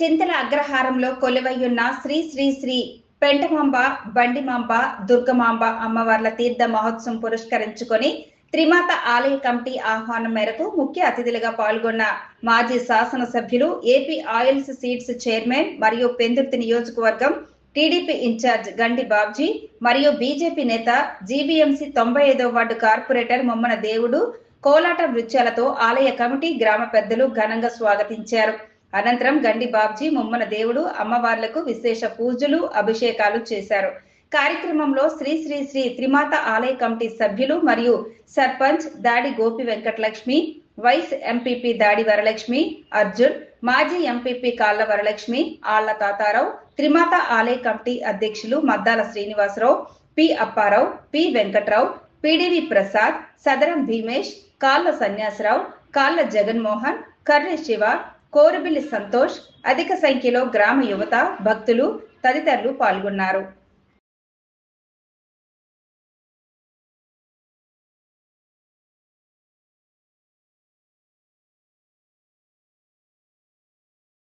చింతల అగ్రహారంలో కొలువయ్యున్న శ్రీ శ్రీ శ్రీ పెంటమాంబ బండిమాంబ దుర్గమాంబ అమ్మవార్ల తీర్థ మహోత్సవం పురస్కరించుకొని త్రిమాత ఆలయ కమిటీ ఆహ్వానం మేరకు ముఖ్య అతిథులుగా పాల్గొన్న మాజీ శాసనసభ్యులు ఏపీ ఆయిల్స్ సీడ్స్ చైర్మన్ మరియు పెందుర్తి నియోజకవర్గం టీడీపీ ఇన్ఛార్జ్ గండి బాబ్జీ మరియు బీజేపీ నేత జీబీఎంసీ తొంభై ఐదో వార్డు కార్పొరేటర్ మొమ్మన దేవుడు కోలాట నృత్యాలతో ఆలయ కమిటీ గ్రామ పెద్దలు ఘనంగా స్వాగతించారు. అనంతరం గండి బాబ్జీ ముమ్మన దేవుడు అమ్మవార్లకు విశేష పూజలు అభిషేకాలు చేశారు. కార్యక్రమంలో శ్రీ శ్రీ శ్రీ త్రిమాత ఆలయ కమిటీ సభ్యులు మరియు సర్పంచ్ దాడి గోపి వెంకటలక్ష్మి వైస్ ఎంపీపీ దాడి వరలక్ష్మి అర్జున్ మాజీ ఎంపీపీ కాళ్ళ వరలక్ష్మి ఆళ్ళ తాతారావు త్రిమాత ఆలయ కమిటీ అధ్యక్షులు Maddala Srinivasarao P Apparao P Venkatrao PDV Prasad Sadaram Bheemesh Kalla Sanyasarao Kalla Jaganmohan Karri Shiva Korubilli Santosh అధిక సంఖ్యలో గ్రామ యువత భక్తులు తదితరులు పాల్గొన్నారు.